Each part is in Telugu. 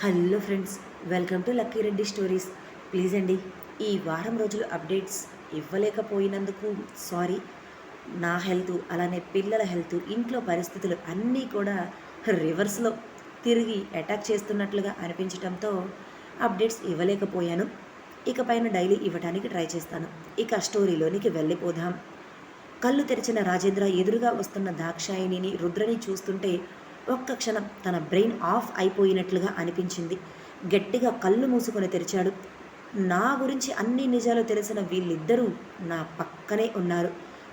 Hello friends welcome to Lucky Reddy stories. Please అండి ఈ వారం రోజులు అప్డేట్స్ ఇవ్వలేకపోయినందుకు సారీ. నా హెల్త్ అలానే పిల్లల హెల్త్ ఇంట్లో పరిస్థితులు అన్నీ కూడా రివర్స్లో తిరిగి అటాక్ చేస్తున్నట్లుగా అనిపించడంతో అప్డేట్స్ ఇవ్వలేకపోయాను. ఇక పైన డైలీ ఇవ్వడానికి ట్రై చేస్తాను. ఇక స్టోరీలోనికి వెళ్ళిపోదాం. కళ్ళు తెరిచిన రాజేంద్ర ఎదురుగా వస్తున్న దాక్షాయిని రుద్రని చూస్తుంటే ఒక్క క్షణం తన బ్రెయిన్ ఆఫ్ అయిపోయినట్లుగా అనిపించింది. గట్టిగా కళ్ళు మూసుకొని తెరిచాడు. నా గురించి అన్ని నిజాలు తెలిసిన వీళ్ళిద్దరూ నా పక్కనే ఉన్నారు.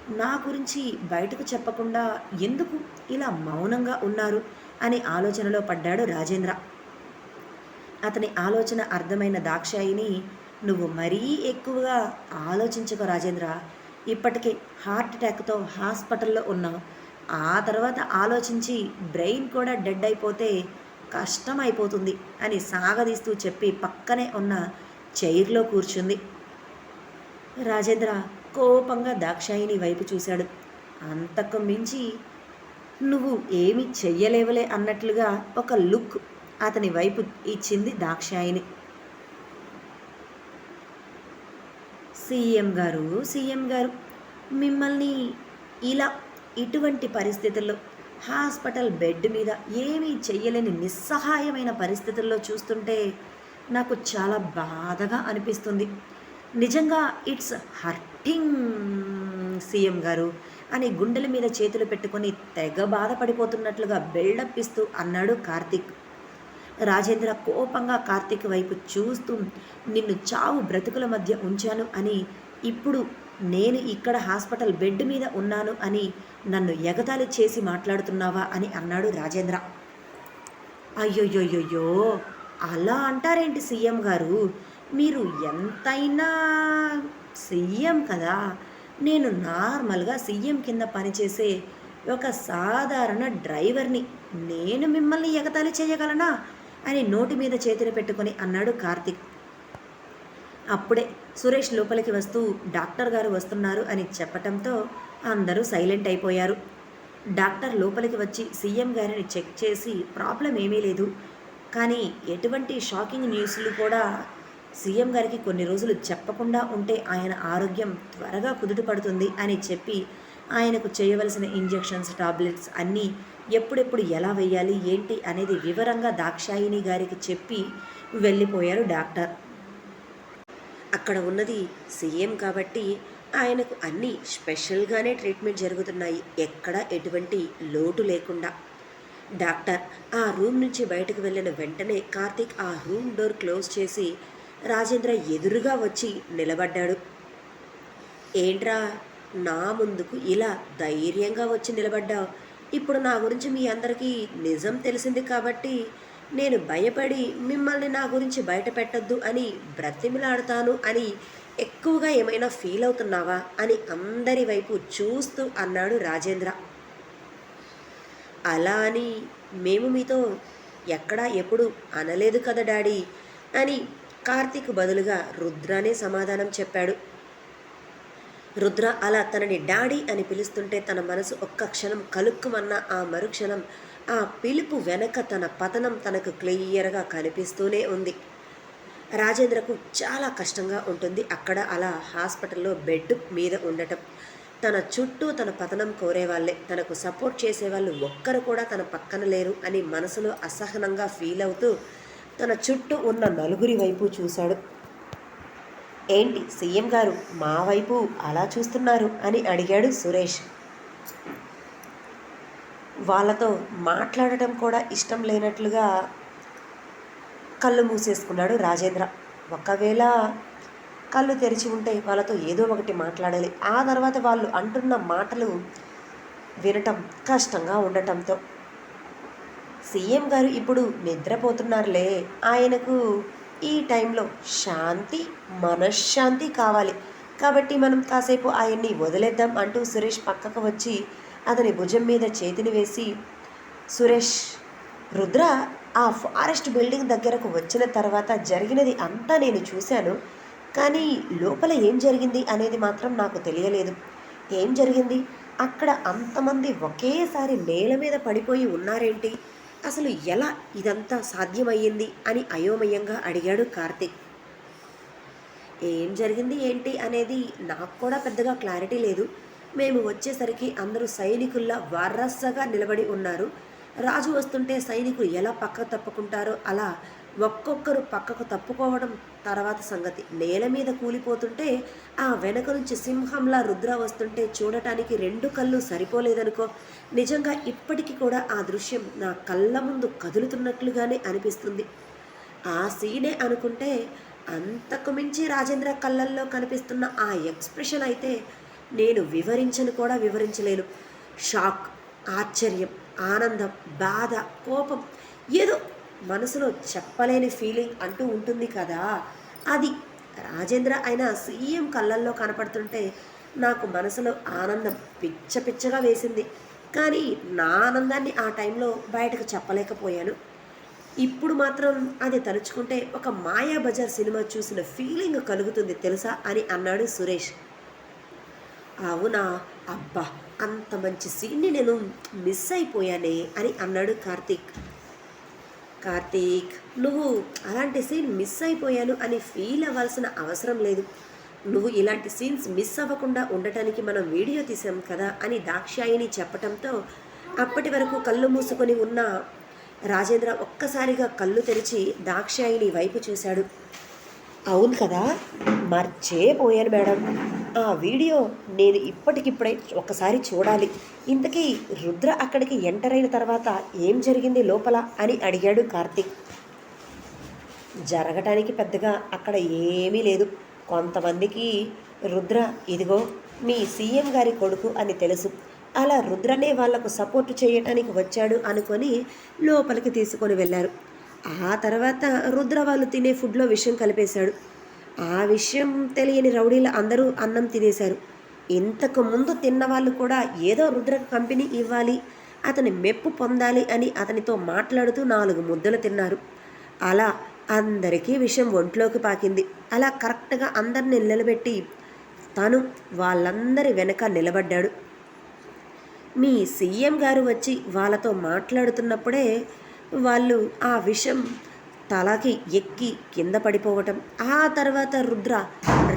నా గురించి బయటకు చెప్పకుండా ఎందుకు ఇలా మౌనంగా ఉన్నారు? అనే ఆలోచనలో పడ్డాడు రాజేంద్ర. అతని ఆలోచన అర్థమైన దాక్షాయిని నువ్వు మరీ ఎక్కువగా ఆలోచించుకో రాజేంద్ర. ఇప్పటికే హార్ట్ అటాక్తో హాస్పిటల్లో ఉన్నావు. ఆ తర్వాత ఆలోచించి బ్రెయిన్ కూడా డెడ్ అయిపోతే కష్టం అయిపోతుంది అని సాగదీస్తూ చెప్పి పక్కనే ఉన్న చైర్లో కూర్చుంది. రాజేంద్ర కోపంగా దాక్షాయిని వైపు చూశాడు. అంతకు మించి నువ్వు ఏమి చెయ్యలేవలే అన్నట్లుగా ఒక లుక్ అతని వైపు ఇచ్చింది దాక్షాయిని. సీఎం గారు సీఎం గారు మిమ్మల్ని ఇలా ఇటువంటి పరిస్థితుల్లో హాస్పిటల్ బెడ్ మీద ఏమీ చెయ్యలేని నిస్సహాయమైన పరిస్థితుల్లో చూస్తుంటే నాకు చాలా బాధగా అనిపిస్తుంది. నిజంగా ఇట్స్ హర్టింగ్ సీఎం గారు అని గుండెల మీద చేతులు పెట్టుకొని తెగ బాధపడిపోతున్నట్లుగా బిల్డప్ ఇస్తూ అన్నాడు కార్తీక్. రాజేంద్ర కోపంగా కార్తీక్ వైపు చూస్తూ నిన్ను చావు బ్రతుకుల మధ్య ఉంచాను అని ఇప్పుడు నేను ఇక్కడ హాస్పిటల్ బెడ్ మీద ఉన్నాను అని నన్ను ఎగతాళి చేసి మాట్లాడుతున్నావా అని అన్నాడు రాజేంద్ర. అయ్యోయ్యోయ్యో అలా అంటారేంటి సీఎం గారు? మీరు ఎంతైనా సీఎం కదా. నేను నార్మల్గా సీఎం కింద పనిచేసే ఒక సాధారణ డ్రైవర్ని. నేను మిమ్మల్ని ఎగతాళి చేయగలనా? అని నోటి మీద చేతిని పెట్టుకొని అన్నాడు కార్తిక్. అప్పుడే సురేష్ లోపలికి వస్తూ డాక్టర్ గారు వస్తున్నారు అని చెప్పటంతో అందరూ సైలెంట్ అయిపోయారు. డాక్టర్ లోపలికి వచ్చి సీఎం గారిని చెక్ చేసి ప్రాబ్లం ఏమీ లేదు. కానీ ఎటువంటి షాకింగ్ న్యూస్లు కూడా సీఎం గారికి కొన్ని రోజులు చెప్పకుండా ఉంటే ఆయన ఆరోగ్యం త్వరగా కుదుటపడుతుంది అని చెప్పి ఆయనకు చేయవలసిన ఇంజెక్షన్స్ టాబ్లెట్స్ అన్నీ ఎప్పుడెప్పుడు ఎలా వేయాలి ఏంటి అనేది వివరంగా దాక్షాయిని గారికి చెప్పి వెళ్ళిపోయారు డాక్టర్. అక్కడ ఉన్నది సీఎం కాబట్టి ఆయనకు అన్నీ స్పెషల్గానే ట్రీట్మెంట్ జరుగుతున్నాయి. ఎక్కడ ఎటువంటి లోటు లేకుండా. డాక్టర్ ఆ రూమ్ నుంచి బయటకు వెళ్ళిన వెంటనే కార్తీక్ ఆ రూమ్ డోర్ క్లోజ్ చేసి రాజేంద్ర ఎదురుగా వచ్చి నిలబడ్డాడు. ఏంట్రా నా ముందుకు ఇలా ధైర్యంగా వచ్చి నిలబడ్డావు? ఇప్పుడు నా గురించి మీ అందరికీ నిజం తెలిసింది కాబట్టి నేను భయపడి మిమ్మల్ని నా గురించి బయట పెట్టద్దు అని బ్రతిమిలాడతాను అని ఎక్కువగా ఏమైనా ఫీల్ అవుతున్నావా అని అందరి వైపు చూస్తూ అన్నాడు రాజేంద్ర. అలా అని మేము మీతో ఎక్కడా ఎప్పుడు అనలేదు కదా డాడీ అని కార్తీక్ బదులుగా రుద్రానే సమాధానం చెప్పాడు. రుద్ర అలా తనని డాడీ అని పిలుస్తుంటే తన మనసు ఒక్క క్షణం కలుక్కుమన్న ఆ మరుక్షణం ఆ పిలుపు వెనక తన పతనం తనకు క్లియర్గా కనిపిస్తూనే ఉంది. రాజేంద్రకు చాలా కష్టంగా ఉంటుంది అక్కడ అలా హాస్పిటల్లో బెడ్ మీద ఉండటం. తన చుట్టూ తన పతనం కోరేవాళ్ళే తనకు సపోర్ట్ చేసేవాళ్ళు ఒక్కరు కూడా తన పక్కన లేరు అని మనసులో అసహనంగా ఫీల్ అవుతూ తన చుట్టూ ఉన్న నలుగురి వైపు చూశాడు. ఏంటి సీఎం గారు మా వైపు అలా చూస్తున్నారు? అని అడిగాడు సురేష్. వాళ్ళతో మాట్లాడటం కూడా ఇష్టం లేనట్లుగా కళ్ళు మూసేసుకున్నాడు రాజేంద్ర. ఒకవేళ కళ్ళు తెరిచి ఉంటే వాళ్ళతో ఏదో ఒకటి మాట్లాడాలి. ఆ తర్వాత వాళ్ళు అంటున్న మాటలు వినటం కష్టంగా ఉండటంతో. సీఎం గారు ఇప్పుడు నిద్రపోతున్నారులే. ఆయనకు ఈ టైంలో శాంతి మనశ్శాంతి కావాలి. కాబట్టి మనం కాసేపు ఆయన్ని వదిలేద్దాం అంటూ సురేష్ పక్కకు వచ్చి అతని భుజం మీద చేతిని వేసి సురేష్ రుద్ర ఆ ఫారెస్ట్ బిల్డింగ్ దగ్గరకు వచ్చిన తర్వాత జరిగినది అంతా నేను చూశాను. కానీ లోపల ఏం జరిగింది అనేది మాత్రం నాకు తెలియలేదు. ఏం జరిగింది? అక్కడ అంతమంది ఒకేసారి నేల మీద పడిపోయి ఉన్నారేంటి? అసలు ఎలా ఇదంతా సాధ్యమయ్యింది? అని అయోమయంగా అడిగాడు కార్తీక్. ఏం జరిగింది ఏంటి? అనేది నాకు కూడా పెద్దగా క్లారిటీ లేదు. మేము వచ్చేసరికి అందరూ సైనికుల్లా వరసగా నిలబడి ఉన్నారు. రాజు వస్తుంటే సైనికులు ఎలా పక్కకు తప్పుకుంటారో అలా ఒక్కొక్కరు పక్కకు తప్పుకోవడం తర్వాత సంగతి. నేల మీద కూలిపోతుంటే ఆ వెనక నుంచి సింహంలా రుద్ర వస్తుంటే చూడటానికి రెండు కళ్ళు సరిపోలేదనుకో నిజంగా ఇప్పటికీ కూడా ఆ దృశ్యం నా కళ్ళ ముందు కదులుతున్నట్లుగానే అనిపిస్తుంది. ఆ సీనే అనుకుంటే అంతకు మించి రాజేంద్ర కళ్ళల్లో కనిపిస్తున్న ఆ ఎక్స్ప్రెషన్ అయితే నేను వివరించను కూడా వివరించలేను. షాక్ ఆశ్చర్యం ఆనందం బాధ కోపం ఏదో మనసులో చెప్పలేని ఫీలింగ్ అంటూ ఉంటుంది కదా. అది రాజేంద్ర అయిన సీఎం కళ్ళల్లో కనపడుతుంటే నాకు మనసులో ఆనందం పిచ్చ పిచ్చగా వేసింది. కానీ నా ఆనందాన్ని ఆ టైంలో బయటకు చెప్పలేకపోయాను. ఇప్పుడు మాత్రం అది తలుచుకుంటే ఒక మాయా బజార్ సినిమా చూసిన ఫీలింగ్ కలుగుతుంది తెలుసా అని అన్నాడు సురేష్. అవునా? అబ్బా అంత మంచి సీన్ని నేను మిస్ అయిపోయానే అని అన్నాడు కార్తీక్. కార్తీక్ నువ్వు అలాంటి సీన్ మిస్ అయిపోయాను అని ఫీల్ అవ్వాల్సిన అవసరం లేదు. నువ్వు ఇలాంటి సీన్స్ మిస్ అవ్వకుండా ఉండటానికి మనం వీడియో తీసాం కదా అని దాక్షాయిని చెప్పటంతో అప్పటి వరకు కళ్ళు మూసుకొని ఉన్న రాజేంద్ర ఒక్కసారిగా కళ్ళు తెరిచి దాక్షాయిని వైపు చూశాడు. అవును కదా? మర్చేపోయాను మేడం. ఆ వీడియో నేను ఇప్పటికిప్పుడే ఒకసారి చూడాలి. ఇంతకీ రుద్ర అక్కడికి ఎంటర్ అయిన తర్వాత ఏం జరిగింది లోపల అని అడిగాడు కార్తీక్. జరగటానికి పెద్దగా అక్కడ ఏమీ లేదు. కొంతమందికి రుద్ర ఇదిగో మీ సీఎం గారి కొడుకు అని తెలుసు. అలా రుద్రనే వాళ్ళకు సపోర్ట్ చేయటానికి వచ్చాడు అనుకొని లోపలికి తీసుకొని వెళ్ళారు. ఆ తర్వాత రుద్ర వాళ్ళు తినే ఫుడ్లో విషయం కలిపేశాడు. ఆ విషయం తెలియని రౌడీలు అందరూ అన్నం తినేశారు. ఇంతకు ముందు తిన్న వాళ్ళు కూడా ఏదో రుద్రకు కంపెనీ ఇవ్వాలి అతని మెప్పు పొందాలి అని అతనితో మాట్లాడుతూ నాలుగు ముద్దలు తిన్నారు. అలా అందరికీ విషయం ఒంట్లోకి పాకింది. అలా కరెక్ట్గా అందరిని నిలబెట్టి తను వాళ్ళందరి వెనక నిలబడ్డాడు. మీ సీఎం గారు వచ్చి వాళ్ళతో మాట్లాడుతున్నప్పుడే వాళ్ళు ఆ విషయం తలకి ఎక్కి కింద పడిపోవటం ఆ తర్వాత రుద్ర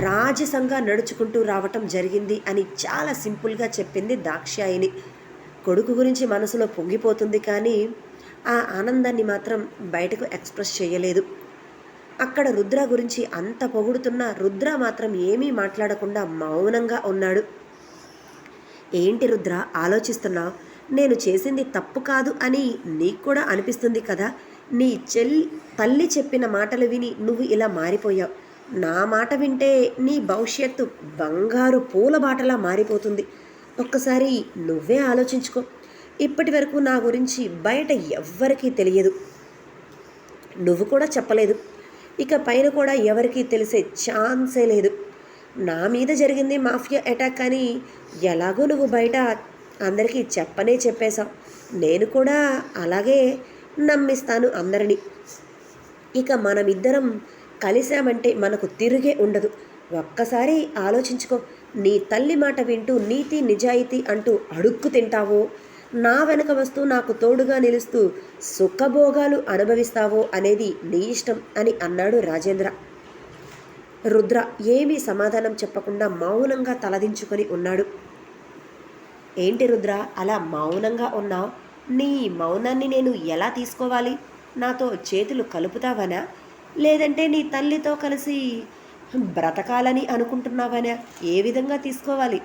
రాజసంగా నడుచుకుంటూ రావటం జరిగింది అని చాలా సింపుల్గా చెప్పింది దాక్షాయిని కొడుకు గురించి మనసులో పొంగిపోతుంది కానీ ఆ ఆనందాన్ని మాత్రం బయటకు ఎక్స్ప్రెస్ చేయలేదు. అక్కడ రుద్ర గురించి అంత పొగుడుతున్న రుద్ర మాత్రం ఏమీ మాట్లాడకుండా మౌనంగా ఉన్నాడు. ఏంటి రుద్ర ఆలోచిస్తున్నావు? నేను చేసింది తప్పు కాదు అని నీకు కూడా అనిపిస్తుంది కదా? నీ చెల్లి తల్లి చెప్పిన మాటలు విని నువ్వు ఇలా మారిపోయావు. నా మాట వింటే నీ భవిష్యత్తు బంగారు పూల బాటలా మారిపోతుంది. ఒక్కసారి నువ్వే ఆలోచించుకో. ఇప్పటి వరకు నా గురించి బయట ఎవ్వరికీ తెలియదు. నువ్వు కూడా చెప్పలేదు. ఇక పైన కూడా ఎవరికీ తెలిసే ఛాన్సే లేదు. నా మీద జరిగింది మాఫియా అటాక్ అని ఎలాగో నువ్వు బయట అందరికీ చెప్పనే చెప్పేశావు. నేను కూడా అలాగే నమ్మిస్తాను అందరినీ. ఇక మనమిద్దరం కలిశామంటే మనకు తిరిగే ఉండదు. ఒక్కసారి ఆలోచించుకో. నీ తల్లి మాట వింటూ నీతి నిజాయితీ అంటూ అడుక్కు తింటావో? నా వెనక వస్తూ నాకు తోడుగా నిలుస్తూ సుఖభోగాలు అనుభవిస్తావో అనేది నీ ఇష్టం అని అన్నాడు రాజేంద్ర. రుద్ర ఏమీ సమాధానం చెప్పకుండా మౌనంగా తలదించుకొని ఉన్నాడు. ఏంటి రుద్ర అలా మౌనంగా ఉన్నావు? నీ మౌనాన్ని నేను ఎలా తీసుకోవాలి? నాతో చేతులు కలుపుతావనా? లేదంటే నీ తల్లితో కలిసి బ్రతకాలని అనుకుంటున్నావనా? ఏ విధంగా తీసుకోవాలి?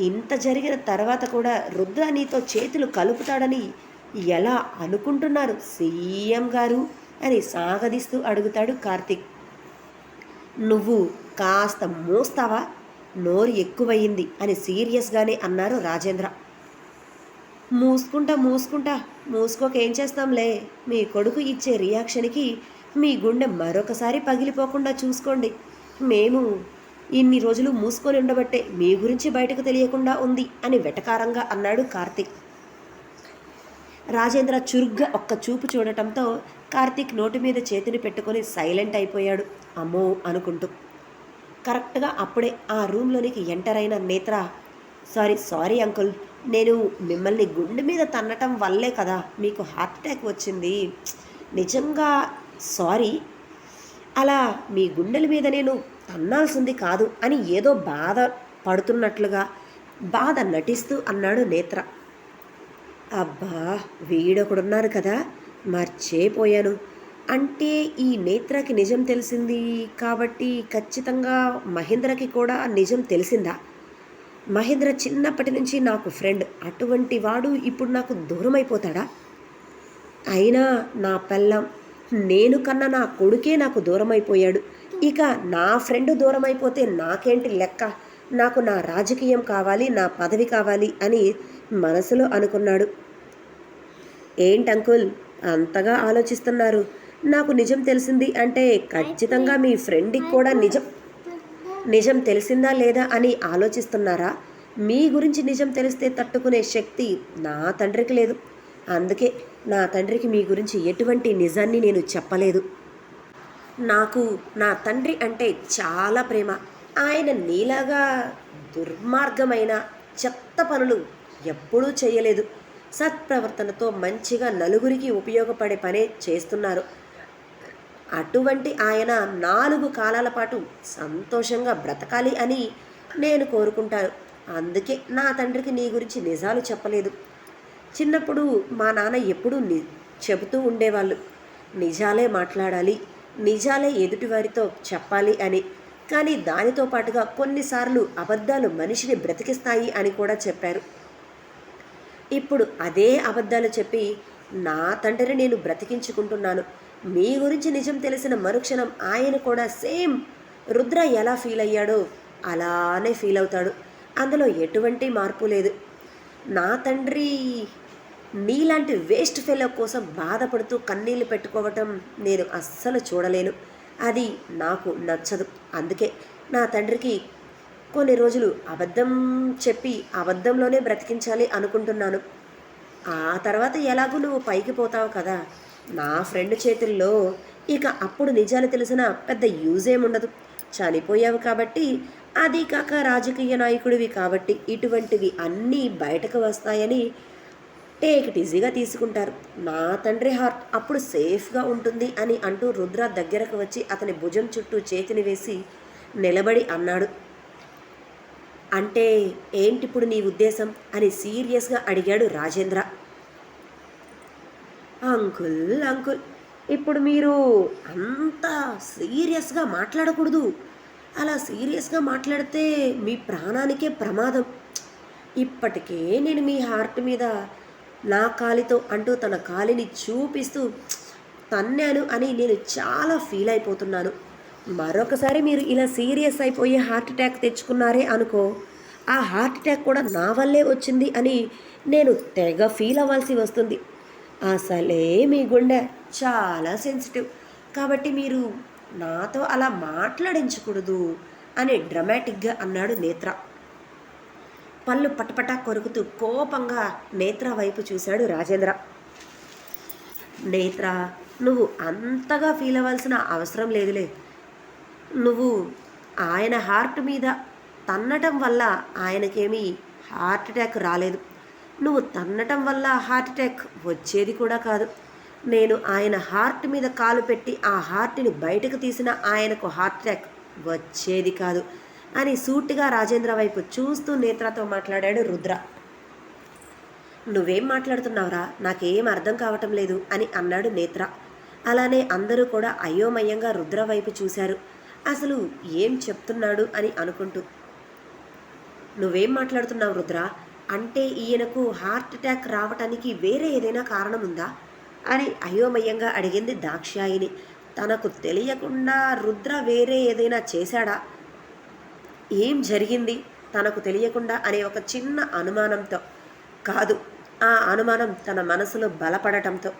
ఇంత జరిగిన తర్వాత కూడా రుద్ర నీతో చేతులు కలుపుతాడని ఎలా అనుకుంటున్నారు? సీఎం గారు అని సాగదీస్తూ అడుగుతాడు కార్తిక్. నువ్వు కాస్త మోస్తావా? నోరు ఎక్కువయింది అని సీరియస్గానే అన్నారు రాజేంద్ర. మూసుకుంటా మూసుకుంటా. మూసుకోక ఏం చేస్తాంలే? మీ కొడుకు ఇచ్చే రియాక్షన్కి మీ గుండె మరొకసారి పగిలిపోకుండా చూసుకోండి. మేము ఇన్ని రోజులు మూసుకొని ఉండబట్టే మీ గురించి బయటకు తెలియకుండా ఉంది అని వెటకారంగా అన్నాడు కార్తిక్. రాజేంద్ర చురుగ్గా ఒక్క చూపు చూడటంతో కార్తీక్ నోటి మీద చేతిని పెట్టుకొని సైలెంట్ అయిపోయాడు. అమ్మో అనుకుంటూ. కరెక్ట్గా అప్పుడే ఆ రూమ్లోనికి ఎంటర్ అయిన నేత్ర సారీ సారీ అంకుల్. నేను మిమ్మల్ని గుండె మీద తన్నటం వల్లే కదా మీకు హార్ట్ అటాక్ వచ్చింది. నిజంగా సారీ. అలా మీ గుండెల మీద నేను తన్నాల్సింది కాదు అని ఏదో బాధ పడుతున్నట్లుగా బాధ నటిస్తూ అన్నాడు నేత్ర. అబ్బా వీడొకడున్నారు కదా మర్చేపోయాను. అంటే ఈ నేత్రకి నిజం తెలిసింది కాబట్టి ఖచ్చితంగా మహేంద్రకి కూడా నిజం తెలిసిందా? మహేంద్ర చిన్నప్పటి నుంచి నాకు ఫ్రెండ్ అటువంటి వాడు ఇప్పుడు నాకు దూరం అయిపోతాడా అయినా నా పెళ్ళం నేను కన్నా నా కొడుకే నాకు దూరం అయిపోయాడు ఇక నా ఫ్రెండ్ దూరం అయిపోతే నాకేంటి లెక్క? నాకు నా రాజకీయం కావాలి నా పదవి కావాలి అని మనసులో అనుకున్నాడు. ఏంటి అంకుల్ అంతగా ఆలోచిస్తున్నారు? నాకు నిజం తెలిసింది అంటే ఖచ్చితంగా మీ ఫ్రెండ్కి కూడా నిజం నిజం తెలిసిందా లేదా అని ఆలోచిస్తున్నారా? మీ గురించి నిజం తెలిస్తే తట్టుకునే శక్తి నా తండ్రికి లేదు. అందుకే నా తండ్రికి మీ గురించి ఎటువంటి నిజాన్ని నేను చెప్పలేదు. నాకు నా తండ్రి అంటే చాలా ప్రేమ. ఆయన నీలాగా దుర్మార్గమైన చెత్త పనులు ఎప్పుడూ చేయలేదు. సత్ప్రవర్తనతో మంచిగా నలుగురికి ఉపయోగపడే పనే చేస్తున్నారు. అటువంటి ఆయన నాలుగు కాలాల పాటు సంతోషంగా బ్రతకాలి అని నేను కోరుకుంటాను. అందుకే నా తండ్రికి నీ గురించి నిజాలు చెప్పలేదు. చిన్నప్పుడు మా నాన్న ఎప్పుడూ ని చెబుతూ ఉండేవాళ్ళు. నిజాలే మాట్లాడాలి నిజాలే ఎదుటివారితో చెప్పాలి అని. కానీ దానితో పాటుగా కొన్నిసార్లు అబద్ధాలు మనిషిని బ్రతికిస్తాయి అని కూడా చెప్పారు. ఇప్పుడు అదే అబద్ధాలు చెప్పి నా తండ్రిని నేను బ్రతికించుకుంటున్నాను. మీ గురించి నిజం తెలిసిన మరుక్షణం ఆయన కూడా సేమ్ రుద్ర ఎలా ఫీల్ అయ్యాడో అలానే ఫీల్ అవుతాడు. అందులో ఎటువంటి మార్పు లేదు. నా తండ్రి నీలాంటి వేస్ట్ ఫెలో కోసం బాధపడుతూ కన్నీళ్ళు పెట్టుకోవటం నేను అస్సలు చూడలేను. అది నాకు నచ్చదు. అందుకే నా తండ్రికి కొన్ని రోజులు అబద్ధం చెప్పి అబద్ధంలోనే బ్రతికించాలి అనుకుంటున్నాను. ఆ తర్వాత ఎలాగూ నువ్వు పైకి పోతావు కదా? నా ఫ్రెండ్ చేతుల్లో ఇక అప్పుడు నిజాలు తెలిసిన పెద్ద యూజ్ ఏముండదు. చనిపోయావు కాబట్టి అది కాక రాజకీయ నాయకుడివి కాబట్టి ఇటువంటివి అన్నీ బయటకు వస్తాయని టేక్ ఈజీగా తీసుకుంటారు. నా తండ్రి హార్ట్ అప్పుడు సేఫ్గా ఉంటుంది అని అంటూ రుద్ర దగ్గరకు వచ్చి అతని భుజం చుట్టూ చేతిని వేసి నిలబడి అన్నాడు. అంటే ఏంటిప్పుడు నీ ఉద్దేశం? అని సీరియస్గా అడిగాడు రాజేంద్ర. అంకుల్ అంకుల్ ఇప్పుడు మీరు అంత సీరియస్గా మాట్లాడకూడదు. అలా సీరియస్గా మాట్లాడితే మీ ప్రాణానికే ప్రమాదం. ఇప్పటికే నేను మీ హార్ట్ మీద నా కాలితో అంటూ తన కాలిని చూపిస్తూ తన్నాను అని నేను చాలా ఫీల్ అయిపోతున్నాను. మరొకసారి మీరు ఇలా సీరియస్ అయిపోయి హార్ట్ అటాక్ తెచ్చుకున్నారే అనుకో ఆ హార్ట్ అటాక్ కూడా నా వల్లే వచ్చింది అని నేను తెగ ఫీల్ అవ్వాల్సి వస్తుంది. అసలే మీ గుండె చాలా సెన్సిటివ్ కాబట్టి మీరు నాతో అలా మాట్లాడించకూడదు అని డ్రమాటిక్గా అన్నాడు నేత్ర. పళ్ళు పటపటా కొరుకుతూ కోపంగా నేత్ర వైపు చూశాడు రాజేంద్ర. నేత్ర నువ్వు అంతగా ఫీల్ అవ్వాల్సిన అవసరం లేదులే. నువ్వు ఆయన హార్ట్ మీద తన్నటం వల్ల ఆయనకేమీ హార్ట్ అటాక్ రాలేదు. నువ్వు తన్నటం వల్ల హార్ట్ అటాక్ వచ్చేది కూడా కాదు. నేను ఆయన హార్ట్ మీద కాలు పెట్టి ఆ హార్ట్ని బయటకు తీసిన ఆయనకు హార్ట్ అటాక్ వచ్చేది కాదు అని సూటిగా రాజేంద్ర వైపు చూస్తూ నేత్రతో మాట్లాడాడు రుద్ర. నువ్వేం మాట్లాడుతున్నావురా? నాకేం అర్థం కావటం లేదు అని అన్నాడు నేత్ర. అలానే అందరూ కూడా అయోమయంగా రుద్ర వైపు చూశారు. అసలు ఏం చెప్తున్నాడు అని అనుకుంటూ. నువ్వేం మాట్లాడుతున్నావు రుద్ర? అంటే ఈయనకు హార్ట్ అటాక్ రావటానికి వేరే ఏదైనా కారణం ఉందా అని అయోమయంగా అడిగింది దాక్షాయిని తనకు తెలియకుండా రుద్ర వేరే ఏదైనా చేశాడా? ఏం జరిగింది? తనకు తెలియకుండా అనే ఒక చిన్న అనుమానంతో. కాదు ఆ అనుమానం తన మనసులో బలపడటంతో.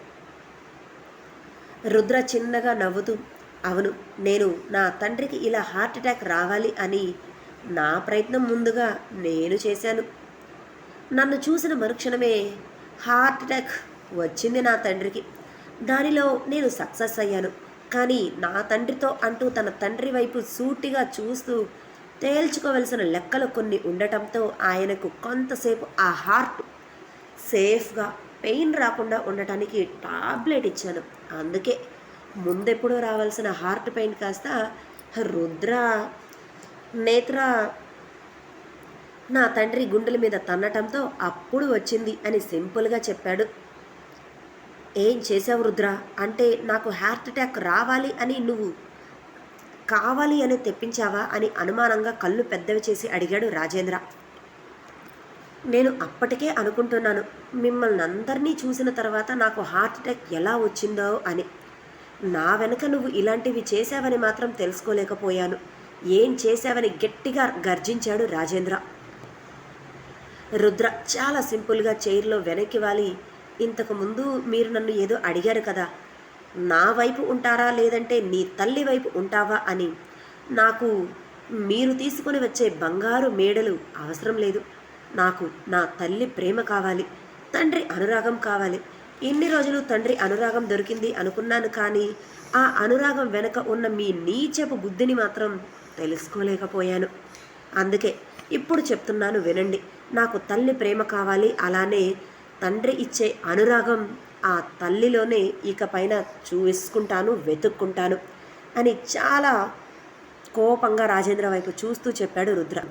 రుద్ర చిన్నగా నవ్వుతూ అవును నేను నా తండ్రికి ఇలా హార్ట్ అటాక్ రావాలి అని నా ప్రయత్నం ముందుగా నేను చేశాను. నన్ను చూసిన మరుక్షణమే హార్ట్ అటాక్ వచ్చింది నా తండ్రికి. దానిలో నేను సక్సెస్ అయ్యాను. కానీ నా తండ్రితో అంటూ తన తండ్రి వైపు సూటిగా చూస్తూ తేల్చుకోవలసిన లెక్కలు కొన్ని ఉండటంతో ఆయనకు కొంతసేపు ఆ హార్ట్ సేఫ్గా పెయిన్ రాకుండా ఉండటానికి టాబ్లెట్ ఇచ్చాను. అందుకే ముందెప్పుడో రావాల్సిన హార్ట్ పెయిన్ కాస్త రుద్ర నేత్ర నా తండ్రి గుండెల మీద తన్నటంతో అప్పుడు వచ్చింది అని సింపుల్గా చెప్పాడు. ఏం చేసావు రుద్ర? అంటే నాకు హార్ట్ అటాక్ రావాలి అని నువ్వు కావాలి అని తెప్పించావా? అని అనుమానంగా కళ్ళు పెద్దవి చేసి అడిగాడు రాజేంద్ర. నేను అప్పటికే అనుకుంటున్నాను. మిమ్మల్ని అందరినీ చూసిన తర్వాత నాకు హార్ట్ అటాక్ ఎలా వచ్చిందో అని. నా వెనుక నువ్వు ఇలాంటివి చేశావని మాత్రం తెలుసుకోలేకపోయాను. ఏం చేశావని గట్టిగా గర్జించాడు రాజేంద్ర. రుద్ర చాలా సింపుల్గా చైర్లో వెనక్కి వాలి. ఇంతకు ముందు మీరు నన్ను ఏదో అడిగారు కదా. నా వైపు ఉంటారా లేదంటే నీ తల్లి వైపు ఉంటావా అని. నాకు మీరు తీసుకొని వచ్చే బంగారు మేడలు అవసరం లేదు. నాకు నా తల్లి ప్రేమ కావాలి. తండ్రి అనురాగం కావాలి. ఇన్ని రోజులు తండ్రి అనురాగం దొరికింది అనుకున్నాను కానీ ఆ అనురాగం వెనక ఉన్న మీ నీచపు బుద్ధిని మాత్రం తెలుసుకోలేకపోయాను. అందుకే ఇప్పుడు చెప్తున్నాను వినండి. నాకు తల్లి ప్రేమ కావాలి అలానే తండ్రి ఇచ్చే అనురాగం ఆ తల్లిలోనే ఇక పైన చూసుకుంటాను వెతుక్కుంటాను అని చాలా కోపంగా రాజేంద్ర వైపు చూస్తూ చెప్పాడు రుద్ర.